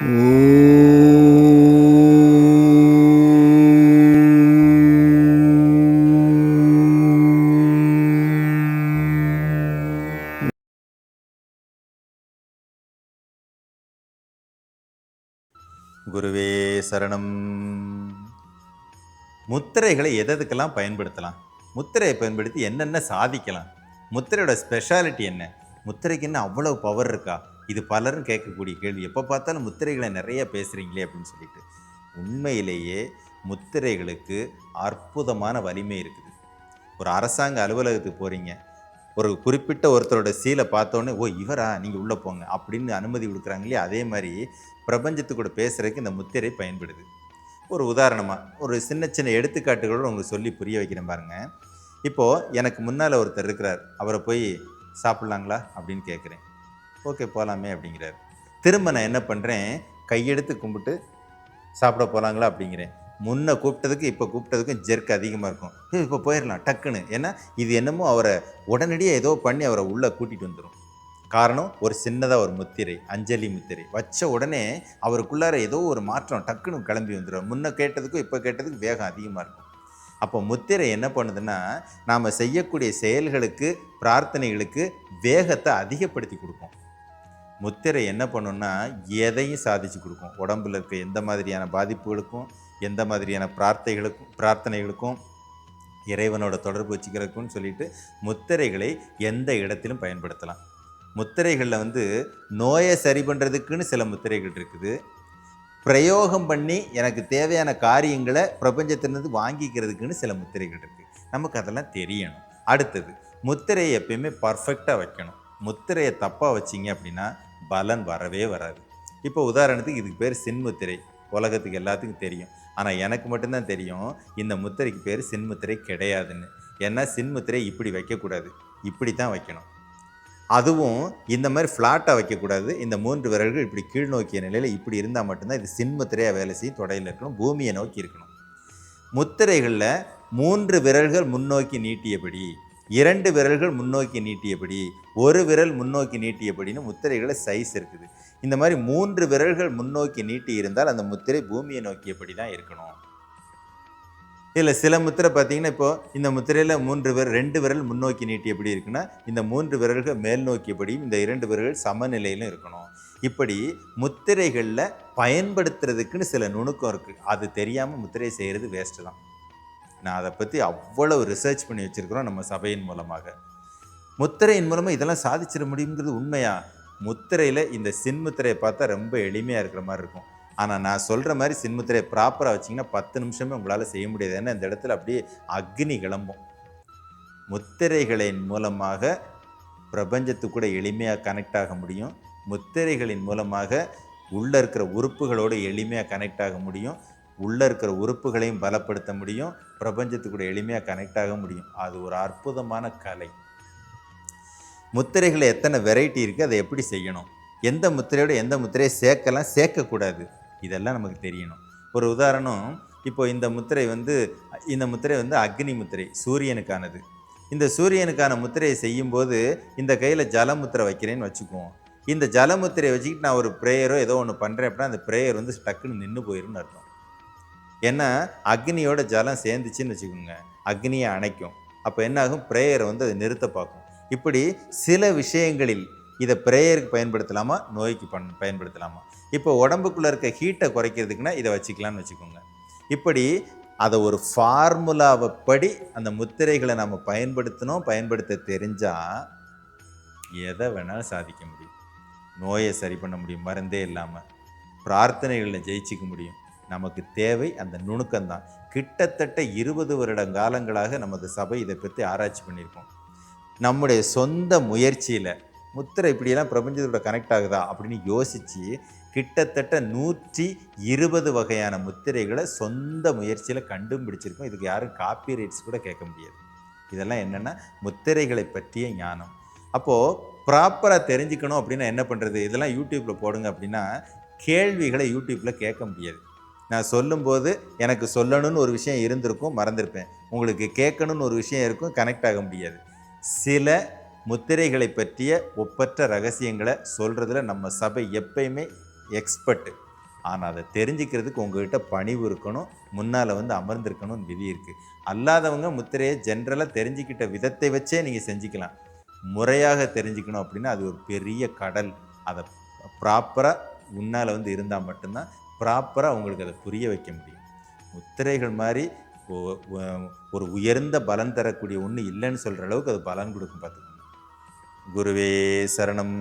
குருவே சரணம். முத்திரைகளை எதற்கெல்லாம் பயன்படுத்தலாம்? முத்திரையை பயன்படுத்தி என்னென்ன சாதிக்கலாம்? முத்திரையோட ஸ்பெஷாலிட்டி என்ன? முத்திரைக்கு என்ன அவ்வளோ பவர் இருக்கா? இது பலரும் கேட்கக்கூடிய கேள்வி. எப்போ பார்த்தாலும் முத்திரைகளை நிறைய பேசுகிறீங்களே அப்படின்னு சொல்லிட்டு. உண்மையிலேயே முத்திரைகளுக்கு அற்புதமான வலிமை இருக்குது. ஒரு அரசாங்க அலுவலகத்துக்கு போகிறீங்க ஒரு குறிப்பிட்ட ஒருத்தரோட சீலை பார்த்தோன்னே ஓ இவரா? நீங்கள் உள்ளே போங்க. அப்படின்னு அனுமதி கொடுக்குறாங்க இல்லையா அதே மாதிரி பிரபஞ்சத்து கூட பேசுகிறதுக்கு இந்த முத்திரை பயன்படுது. ஒரு உதாரணமாக ஒரு சின்ன சின்ன எடுத்துக்காட்டுகளோடு உங்களுக்கு சொல்லி புரிய வைக்கிறேன் பாருங்கள் இப்போது எனக்கு முன்னால் ஒருத்தர் இருக்கிறார். அவரை போய் சாப்பிட்லாங்களா அப்படின்னு கேட்குறேன். ஓகே போகலாமே அப்படிங்கிறார். திரும்ப நான் என்ன பண்ணுறேன் கையெடுத்து கும்பிட்டு சாப்பிட போகலாங்களா அப்படிங்கிறேன். முன்ன கூப்பிட்டதுக்கு இப்போ கூப்பிட்டதுக்கும் ஜெர்க் அதிகமாக இருக்கும். இப்போ போயிடலாம் டக்குன்னு. ஏன்னா இது என்னமோ அவரை உடனடியாக ஏதோ பண்ணி அவரை உள்ளே கூட்டிகிட்டு வந்துடும் காரணம் ஒரு சின்னதாக ஒரு முத்திரை அஞ்சலி முத்திரை. வச்ச உடனே அவருக்குள்ளார ஏதோ ஒரு மாற்றம் டக்குன்னு கிளம்பி வந்துடும் முன்ன கேட்டதுக்கும் இப்போ கேட்டதுக்கும் வேகம் அதிகமாக இருக்கும். அப்போ முத்திரை என்ன பண்ணுதுன்னா நாம் செய்யக்கூடிய செயல்களுக்கு பிரார்த்தனைகளுக்கு வேகத்தை அதிகப்படுத்தி கொடுக்கும். முத்திரை என்ன பண்ணுன்னா எதையும் சாதிச்சு கொடுக்கும். உடம்புல இருக்க எந்த மாதிரியான பாதிப்புகளுக்கும் எந்த மாதிரியான பிரார்த்தைகளுக்கும் பிரார்த்தனைகளுக்கும் இறைவனோட தொடர்பு வச்சுக்கிறதுக்குன்னு சொல்லிட்டு முத்திரைகளை எந்த இடத்திலும் பயன்படுத்தலாம். முத்திரைகளில் வந்து நோயை சரி பண்ணுறதுக்குன்னு சில முத்திரைகள் இருக்குது. பிரயோகம் பண்ணி எனக்கு தேவையான காரியங்களை பிரபஞ்சத்திலிருந்து வாங்கிக்கிறதுக்குன்னு சில முத்திரைகள் இருக்குது நமக்கு அதெல்லாம் தெரியணும். அடுத்தது முத்திரையை எப்பயுமே பர்ஃபெக்டாக வைக்கணும். முத்திரையை தப்பாக வச்சிங்க அப்படின்னா பலன் வரவே வராது. இப்போ உதாரணத்துக்கு இதுக்கு பேர் சின்முத்திரை. உலகத்துக்கு எல்லாத்துக்கும் தெரியும். ஆனால் எனக்கு மட்டும்தான் தெரியும் இந்த முத்திரைக்கு பேர் சின்முத்திரை கிடையாதுன்னு. ஏன்னா சின்முத்திரை இப்படி வைக்கக்கூடாது. இப்படி தான் வைக்கணும். அதுவும் இந்த மாதிரி ஃப்ளாட்டாக வைக்கக்கூடாது. இந்த மூன்று விரல்கள் இப்படி கீழ் நோக்கிய நிலையில் இப்படி இருந்தால் மட்டும்தான் இது சின்முத்திரையாக வேலை செய்யும் தொடையில் இருக்கணும் பூமியை நோக்கி இருக்கணும். முத்திரைகளில் மூன்று விரல்கள் முன்னோக்கி நீட்டியபடி இரண்டு விரல்கள் முன்னோக்கி நீட்டியபடி ஒரு விரல் முன்னோக்கி நீட்டியபடின்னு முத்திரைகளை சைஸ் இருக்குது. இந்த மாதிரி மூன்று விரல்கள் முன்னோக்கி நீட்டி இருந்தால் அந்த முத்திரை பூமியை நோக்கியபடி தான் இருக்கணும். இதில் சில முத்திரை பார்த்தீங்கன்னா இப்போ இந்த முத்திரையில் மூன்று விரல் ரெண்டு விரல் முன்னோக்கி நீட்டி எப்படி இருக்குன்னா இந்த மூன்று விரல்கள் மேல் நோக்கியபடியும் இந்த இரண்டு விரல்கள் சமநிலையிலும் இருக்கணும். இப்படி முத்திரைகளில் பயன்படுத்துறதுக்குன்னு சில நுணுக்கம் இருக்குது அது தெரியாமல் முத்திரை செய்கிறது வேஸ்ட்டு தான். நான் அதை பற்றி அவ்வளவு ரிசர்ச் பண்ணி வச்சுருக்கிறோம் நம்ம சபையின் மூலமாக. முத்திரையின் மூலமாக இதெல்லாம் சாதிச்சிட முடியுங்கிறது உண்மையா? முத்திரையில் இந்த சின்முத்திரையை பார்த்தா ரொம்ப எளிமையாக இருக்கிற மாதிரி இருக்கும். ஆனால் நான் சொல்கிற மாதிரி சின்முத்திரையை ப்ராப்பராக வச்சிங்கன்னா பத்து நிமிஷமே உங்களால் செய்ய முடியாது. ஏன்னா இந்த இடத்துல அப்படியே அக்னி கிளம்பும். முத்திரைகளின் மூலமாக பிரபஞ்சத்துக்கூட எளிமையாக கனெக்ட் ஆக முடியும். முத்திரைகளின் மூலமாக உள்ளே இருக்கிற உறுப்புகளோடு எளிமையாக கனெக்ட் ஆக முடியும். உள்ளே இருக்கிற உறுப்புகளையும் பலப்படுத்த முடியும் பிரபஞ்சத்துக்கு கூட எளிமையாக கனெக்ட் ஆக முடியும். அது ஒரு அற்புதமான கலை. முத்திரைகள் எத்தனை வெரைட்டி இருக்குது அதை எப்படி செய்யணும்? எந்த முத்திரையோட எந்த முத்திரையை சேர்க்கலாம் சேர்க்கக்கூடாது? இதெல்லாம் நமக்கு தெரியணும். ஒரு உதாரணம் இப்போ இந்த முத்திரை வந்து இந்த முத்திரை வந்து அக்னி முத்திரை சூரியனுக்கானது. இந்த சூரியனுக்கான முத்திரையை செய்யும்போது இந்த கையில் ஜலமுத்திரை வைக்கிறேன்னு வச்சுக்குவோம். இந்த ஜலமுத்திரையை வச்சுக்கிட்டு நான் ஒரு ப்ரேயரோ ஏதோ ஒன்று பண்ணுறேன் அப்படின்னா அந்த ப்ரேயர் வந்து டக்குன்னு நின்று போயிடும்னு அர்த்தம். ஏன்னா அக்னியோட ஜலம் சேர்ந்துச்சின்னு வச்சுக்கோங்க. அக்னியை அணைக்கும். அப்போ என்ன ஆகும் ப்ரேயரை வந்து அதை நிறுத்த பார்க்கும். இப்படி சில விஷயங்களில் இதை ப்ரேயருக்கு பயன்படுத்தலாமா? நோய்க்கு பண் பயன்படுத்தலாமா? இப்போ உடம்புக்குள்ளே இருக்க ஹீட்டை குறைக்கிறதுக்குன்னா இதை வச்சுக்கலாம்னு வச்சுக்கோங்க. இப்படி அதை ஒரு ஃபார்முலாவை படி அந்த முத்திரைகளை நம்ம பயன்படுத்தணும் பயன்படுத்த தெரிஞ்சால் எதை வேணாலும் சாதிக்க முடியும். நோயை சரி பண்ண முடியும். மருந்தே இல்லாமல் பிரார்த்தனைகளில் ஜெயிச்சிக்க முடியும். நமக்கு தேவை அந்த நுணுக்கம்தான். கிட்டத்தட்ட இருபது வருட காலங்களாக நமது சபை இதை பற்றி ஆராய்ச்சி பண்ணியிருக்கோம். நம்முடைய சொந்த முயற்சியில் முத்திரை இப்படியெல்லாம் பிரபஞ்சத்தோட கனெக்ட் ஆகுதா அப்படின்னு யோசித்து கிட்டத்தட்ட நூற்றி இருபது வகையான முத்திரைகளை சொந்த முயற்சியில் கண்டுபிடிச்சிருக்கோம் இதுக்கு யாரும் காப்பி ரைட்ஸ் கூட கேட்க முடியாது. இதெல்லாம் என்னென்னா முத்திரைகளை பற்றிய ஞானம். அப்போது ப்ராப்பராக தெரிஞ்சுக்கணும் அப்படின்னா என்ன பண்ணுறது இதெல்லாம் யூடியூப்பில் போடுங்க அப்படின்னா கேள்விகளை யூடியூப்பில் கேட்க முடியாது. நான் சொல்லும்போது எனக்கு சொல்லணும்னு ஒரு விஷயம் இருந்திருக்கும் மறந்திருப்பேன். உங்களுக்கு கேட்கணும்னு ஒரு விஷயம் இருக்கும் கனெக்ட் ஆக முடியாது. சில முத்திரைகளை பற்றிய ஒப்பற்ற ரகசியங்களை சொல்கிறதுல நம்ம சபை எப்பயுமே எக்ஸ்பர்ட்டு ஆனால் அதை தெரிஞ்சுக்கிறதுக்கு உங்கள்கிட்ட பணிவு இருக்கணும் முன்னால் வந்து அமர்ந்திருக்கணும் விதி இருக்குது அல்லாதவங்க முத்திரையை ஜென்ரலாக தெரிஞ்சுக்கிட்ட விதத்தை வச்சே நீங்கள் செஞ்சுக்கலாம். முறையாக தெரிஞ்சுக்கணும் அப்படின்னா அது ஒரு பெரிய கடல். அதை ப்ராப்பராக உன்னால் வந்து இருந்தால் மட்டும்தான் ப்ராப்பராக அவங்களுக்கு அதை புரிய வைக்க முடியும். முத்திரைகள் மாதிரி ஒரு உயர்ந்த பலன் தரக்கூடிய ஒன்று இல்லைன்னு சொல்கிற அளவுக்கு அது பலன் கொடுக்கும் பார்த்துக்கோங்க. குருவே சரணம்.